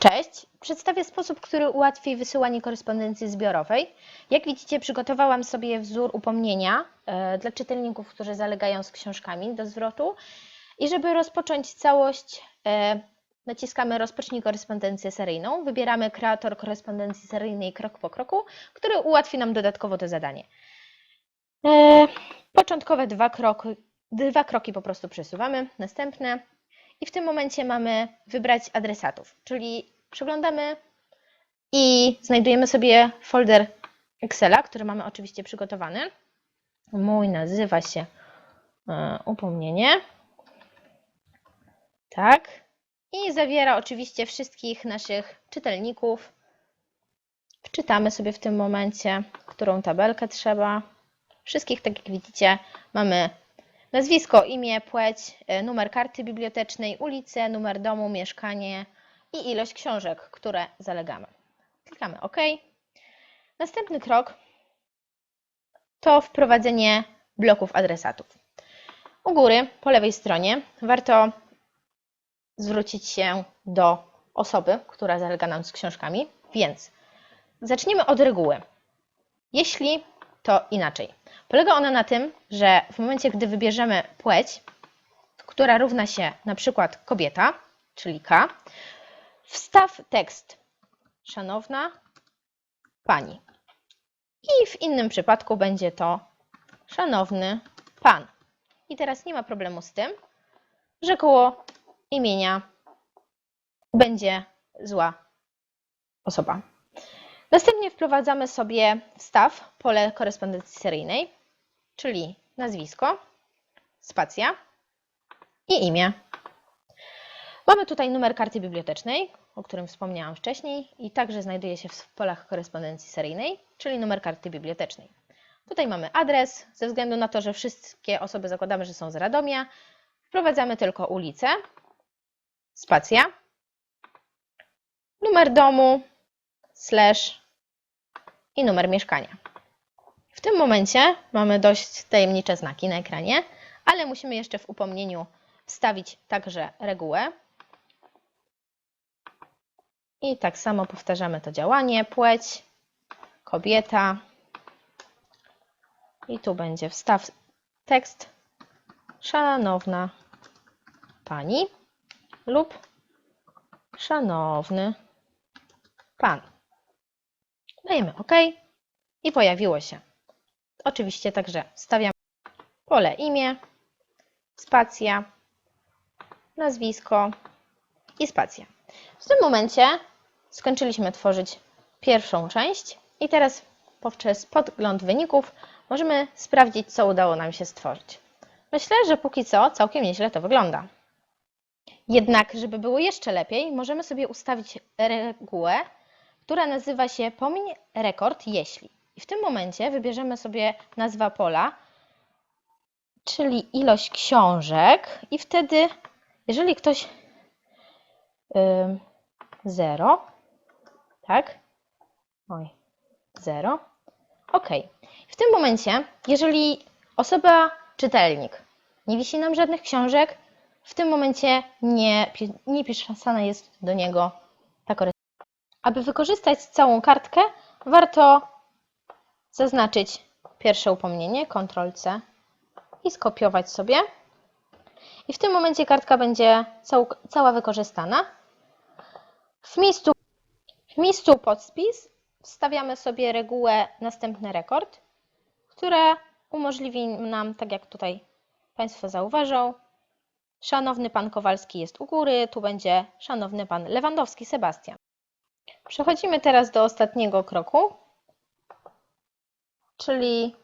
Cześć! Przedstawię sposób, który ułatwi wysyłanie korespondencji zbiorowej. Jak widzicie, przygotowałam sobie wzór upomnienia e, dla czytelników, którzy zalegają z książkami do zwrotu. I żeby rozpocząć całość, e, naciskamy Rozpocznij korespondencję seryjną. Wybieramy kreator korespondencji seryjnej krok po kroku, który ułatwi nam dodatkowo to zadanie. E, początkowe dwa kroki, dwa kroki po prostu przesuwamy. Następne i w tym momencie mamy wybrać adresatów, czyli przeglądamy i znajdujemy sobie folder Excela, który mamy oczywiście przygotowany. Mój nazywa się e, upomnienie. Tak. I zawiera oczywiście wszystkich naszych czytelników. Wczytamy sobie w tym momencie, którą tabelkę trzeba. Wszystkich, tak jak widzicie, mamy Nazwisko, imię, płeć, e, numer karty bibliotecznej, ulicę, numer domu, mieszkanie i ilość książek, które zalegamy. Klikamy OK. Następny krok to wprowadzenie bloków adresatów. U góry, po lewej stronie, warto zwrócić się do osoby, która zalega nam z książkami, więc zacznijmy od reguły. Jeśli to inaczej. Polega ona na tym, że w momencie, gdy wybierzemy płeć, która równa się na przykład kobieta, czyli K, wstaw tekst szanowna pani. I w innym przypadku będzie to szanowny pan. I teraz nie ma problemu z tym, że koło imienia będzie zła osoba. Następnie wprowadzamy sobie wstaw, pole korespondencji seryjnej, czyli nazwisko, spacja i imię. Mamy tutaj numer karty bibliotecznej, o którym wspomniałam wcześniej i także znajduje się w polach korespondencji seryjnej, czyli numer karty bibliotecznej. Tutaj mamy adres, ze względu na to, że wszystkie osoby zakładamy, że są z Radomia, wprowadzamy tylko ulicę, spacja, numer domu, slash i numer mieszkania. W tym momencie mamy dość tajemnicze znaki na ekranie, ale musimy jeszcze w upomnieniu wstawić także regułę. I tak samo powtarzamy to działanie. Płeć, kobieta. I tu będzie wstaw tekst szanowna pani lub szanowny pan. Dajemy OK i pojawiło się. Oczywiście także wstawiam pole imię, spacja, nazwisko i spacja. W tym momencie skończyliśmy tworzyć pierwszą część i teraz poprzez podgląd wyników możemy sprawdzić, co udało nam się stworzyć. Myślę, że póki co całkiem nieźle to wygląda. Jednak, żeby było jeszcze lepiej, możemy sobie ustawić regułę, która nazywa się Pomiń rekord jeśli. I w tym momencie wybierzemy sobie nazwa pola, czyli ilość książek i wtedy, jeżeli ktoś yy, 0, tak? Oj, 0. OK. W tym momencie, jeżeli osoba, czytelnik, nie wisi nam żadnych książek, w tym momencie nie, nie pisana jest do niego ta korespondencja. Aby wykorzystać całą kartkę, warto zaznaczyć pierwsze upomnienie, Ctrl-C i skopiować sobie. I w tym momencie kartka będzie cał, cała wykorzystana. W miejscu, w miejscu podspis wstawiamy sobie regułę następny rekord, która umożliwi nam, tak jak tutaj Państwo zauważą, Szanowny pan Kowalski jest u góry, tu będzie szanowny pan Lewandowski Sebastian. Przechodzimy teraz do ostatniego kroku, czyli